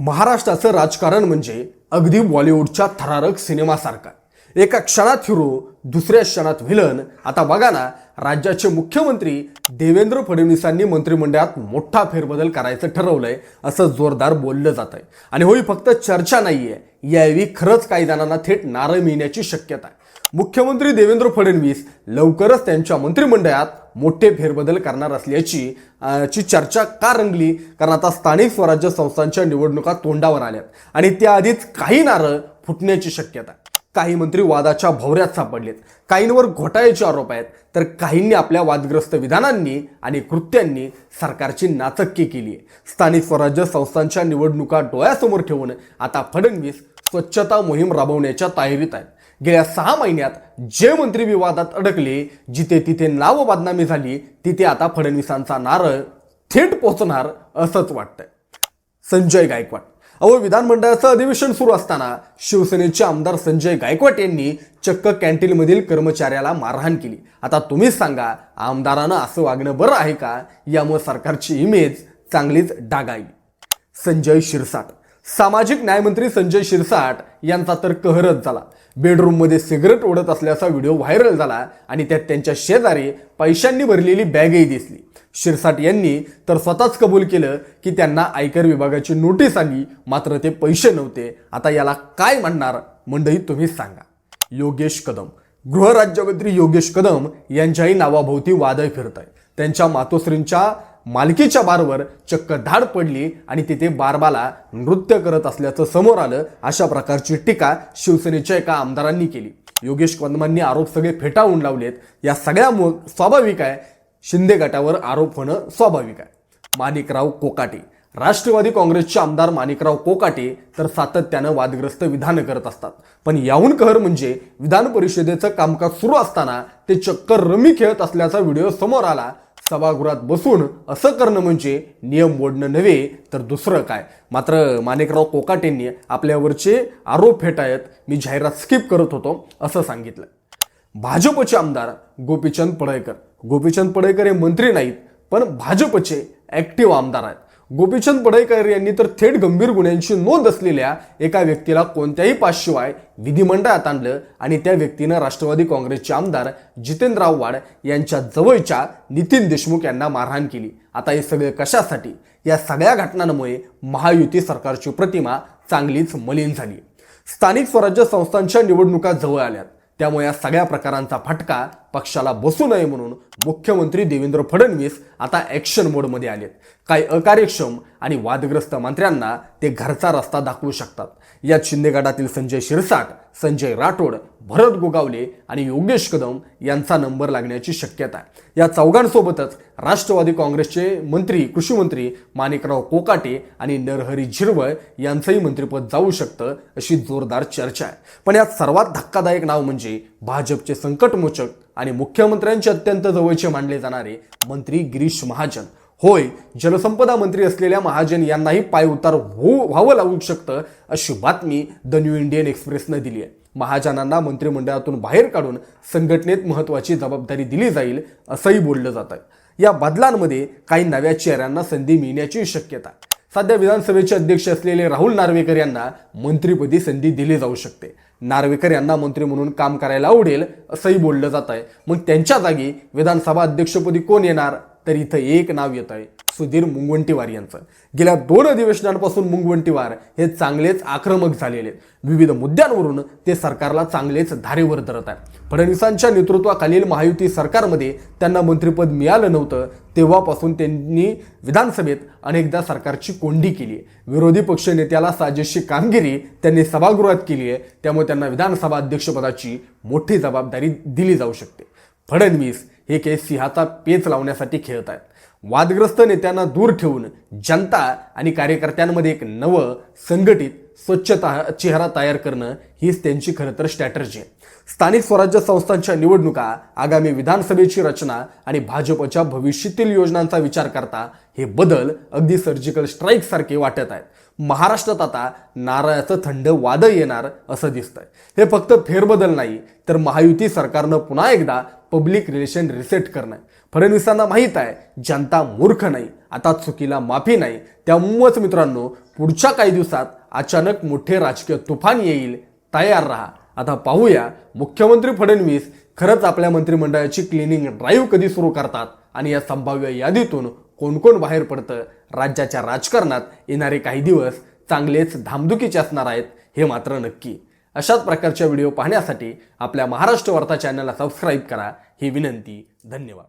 महाराष्ट्राचं राजकारण म्हणजे अगदी बॉलिवूडच्या थरारक सिनेमासारखा. एका क्षणात हिरो दुसऱ्या क्षणात व्हिलन आता बघा ना राज्याचे मुख्यमंत्री देवेंद्र फडणवीसांनी मंत्रिमंडळात मोठा फेरबदल करायचं ठरवलंय असं जोरदार बोललं जात आहे आणि होई फक्त चर्चा नाहीये यावेळी खरंच काही जणांना थेट नारळ मिळण्याची शक्यता आहे. मुख्यमंत्री देवेंद्र फडणवीस लवकरच त्यांच्या मंत्रिमंडळात मोठे फेरबदल करणार असल्याची ची चर्चा का रंगली? कारण आता स्थानिक स्वराज्य संस्थांच्या निवडणुका तोंडावर आल्यात. आणि त्याआधीच काही नारळ फुटण्याची शक्यता आहे. काही मंत्री वादाच्या भवऱ्यात सापडलेत. काहींवर घोटाळ्याचे आरोप आहेत. तर काहींनी आपल्या वादग्रस्त विधानांनी आणि कृत्यांनी सरकारची नाचक्की केली आहे स्थानिक स्वराज्य संस्थांच्या निवडणुका डोळ्यासमोर ठेवून आता फडणवीस स्वच्छता मोहीम राबवण्याच्या तयारीत आहेत. गेल्या सहा महिन्यात जे मंत्री विवादात अडकले जिथे तिथे नाव बदनामी झाली तिथे आता फडणवीसांचा नारळ थेट पोचणार असंच वाटतंय. संजय गायकवाड. अहो विधानमंडळाचं अधिवेशन सुरू असताना शिवसेनेचे आमदार संजय गायकवाड यांनी चक्क कॅन्टीनमधील कर्मचाऱ्याला मारहाण केली. आता तुम्हीच सांगा आमदारानं असं वागणं बरं आहे का? यामुळे सरकारची इमेज चांगलीच डागाळली. संजय शिरसाट. सामाजिक न्यायमंत्री संजय शिरसाट यांचा तर कहरच झाला. बेडरूममध्ये सिगरेट ओढत असल्याचा व्हिडिओ व्हायरल झाला आणि त्यात त्यांच्या शेजारी पैशांनी भरलेली बॅगही दिसली. शिरसाट यांनी तर स्वतःच कबूल केलं की त्यांना आयकर विभागाची नोटीस आली मात्र ते पैसे नव्हते. आता याला काय म्हणणार मंडळी तुम्ही सांगा. योगेश कदम. गृहराज्यमंत्री योगेश कदम यांच्याही नावाभोवती वादळ फिरत आहे त्यांच्या मातोश्रींच्या मालकीच्या बारवर चक्क धाड पडली आणि तिथे बारबाला नृत्य करत असल्याचं समोर आलं अशा प्रकारची टीका शिवसेनेच्या एका आमदारांनी केली. योगेश कदमांनी आरोप सगळे फेटाळून लावलेत. या सगळ्यामुळं स्वाभाविक आहे. शिंदे गटावर आरोप होणं स्वाभाविक आहे. माणिकराव कोकाटे. राष्ट्रवादी काँग्रेसचे आमदार माणिकराव कोकाटे तर सातत्यानं वादग्रस्त विधान करत असतात. पण याहून कहर म्हणजे विधान परिषदेचं कामकाज सुरू असताना ते चक्कर रमी खेळत असल्याचा व्हिडिओ समोर आला सभागृहात बसून असं करणं म्हणजे नियम मोडणं नव्हे तर दुसरं काय? मात्र माणिकराव कोकाटेंनी आपल्यावरचे आरोप फेटाळत मी जाहिरात स्किप करत होतो असं सांगितलं. भाजपचे आमदार गोपीचंद पडळकर. गोपीचंद पडळकर हे मंत्री नाहीत पण भाजपचे ऍक्टिव्ह आमदार आहेत. गोपीचंद पडळकर यांनी तर थेट गंभीर गुन्ह्यांची नोंद असलेल्या एका व्यक्तीला कोणत्याही पाचशिवाय विधिमंडळात आणलं आणि त्या व्यक्तीनं राष्ट्रवादी काँग्रेसचे आमदार जितेंद्र आव्हाड यांच्या जवळच्या नितीन देशमुख यांना मारहाण केली. आता हे सगळे कशासाठी? या सगळ्या घटनांमुळे महायुती सरकारची प्रतिमा चांगलीच मलिन झाली. स्थानिक स्वराज्य संस्थांच्या निवडणुका जवळ आल्यात. त्यामुळे या सगळ्या प्रकारांचा फटका पक्षाला बसू नये म्हणून मुख्यमंत्री देवेंद्र फडणवीस आता ॲक्शन मोडमध्ये आलेत. काही अकार्यक्षम आणि वादग्रस्त मंत्र्यांना ते घरचा रस्ता दाखवू शकतात. यात शिंदे गटातील संजय शिरसाट संजय राठोड भरत गोगावले आणि योगेश कदम यांचा नंबर लागण्याची शक्यता आहे. या चौघांसोबतच राष्ट्रवादी काँग्रेसचे मंत्री कृषी मंत्री माणिकराव कोकाटे आणि नरहरी झिरवळ यांचंही मंत्रिपद जाऊ शकतं अशी जोरदार चर्चा आहे. पण यात सर्वात धक्कादायक नाव म्हणजे भाजपचे संकटमोचक आणि मुख्यमंत्र्यांचे अत्यंत जवळचे मानले जाणारे मंत्री गिरीश महाजन. होय जलसंपदा मंत्री असलेल्या महाजन यांनाही पाय उतार होऊ व्हावं लागू शकतं अशी बातमी द न्यू इंडियन एक्सप्रेसनं दिली आहे महाजनांना मंत्रिमंडळातून बाहेर काढून संघटनेत महत्त्वाची जबाबदारी दिली जाईल असंही बोललं जात आहे या बदलांमध्ये काही नव्या चेहऱ्यांना संधी मिळण्याची शक्यता सध्या विधानसभेचे अध्यक्ष असलेले राहुल नार्वेकर यांना मंत्रीपदी संधी दिली जाऊ शकते. नार्वेकर यांना मंत्री म्हणून काम करायला आवडेल असंही बोललं जात आहे मग त्यांच्या जागी विधानसभा अध्यक्षपदी कोण येणार? तर इथं एक नाव येत आहे सुधीर मुंगवंटीवार यांचं. गेल्या दोन अधिवेशनांपासून मुंगवंटीवार हे चांगलेच आक्रमक झालेले आहेत. विविध मुद्द्यांवरून ते सरकारला चांगलेच धारेवर धरत आहे फडणवीसांच्या नेतृत्वाखालील महायुती सरकारमध्ये त्यांना मंत्रिपद मिळालं नव्हतं तेव्हापासून त्यांनी विधानसभेत अनेकदा सरकारची कोंडी केली आहे. विरोधी पक्ष नेत्याला साजेशी कामगिरी त्यांनी सभागृहात केली आहे त्यामुळे त्यांना विधानसभा अध्यक्षपदाची मोठी जबाबदारी दिली जाऊ शकते. फडणवीस हे केस सिंहाचा पेच लावण्यासाठी खेळत आहेत. वादग्रस्त नेत्यांना दूर ठेवून जनता आणि कार्यकर्त्यांमध्ये एक नवं संघटित स्वच्छता चेहरा तयार करणं हीच त्यांची खरं तर स्ट्रॅटर्जी आहे. स्थानिक स्वराज्य संस्थांच्या निवडणुका आगामी विधानसभेची रचना आणि भाजपच्या भविष्यातील योजनांचा विचार करता हे बदल अगदी सर्जिकल स्ट्राईक सारखे वाटत आहेत. महाराष्ट्रात आता नारळाचं थंड वादळ येणार असं दिसतंय. हे फक्त फेरबदल नाही तर महायुती सरकारनं पुन्हा एकदा पब्लिक रिलेशन रिसेट करणं आहे. फडणवीसांना माहीत आहे जनता मूर्ख नाही आता चुकीला माफी नाही. त्यामुळेच मित्रांनो पुढच्या काही दिवसात अचानक मोठे राजकीय तुफान येईल तयार राहा. आता पाहूया मुख्यमंत्री फडणवीस खरंच आपल्या मंत्रिमंडळाची क्लिनिंग ड्राईव्ह कधी सुरू करतात आणि या संभाव्य यादीतून कोण कोण बाहेर पडतं? राज्याच्या राजकारणात येणारे काही दिवस चांगलेच धामधुकीचे असणार आहेत हे मात्र नक्की. अशाच प्रकारच्या व्हिडिओ पाहण्यासाठी आपल्या महाराष्ट्र वार्ता चॅनलला सबस्क्राईब करा. ही विनंती धन्यवाद.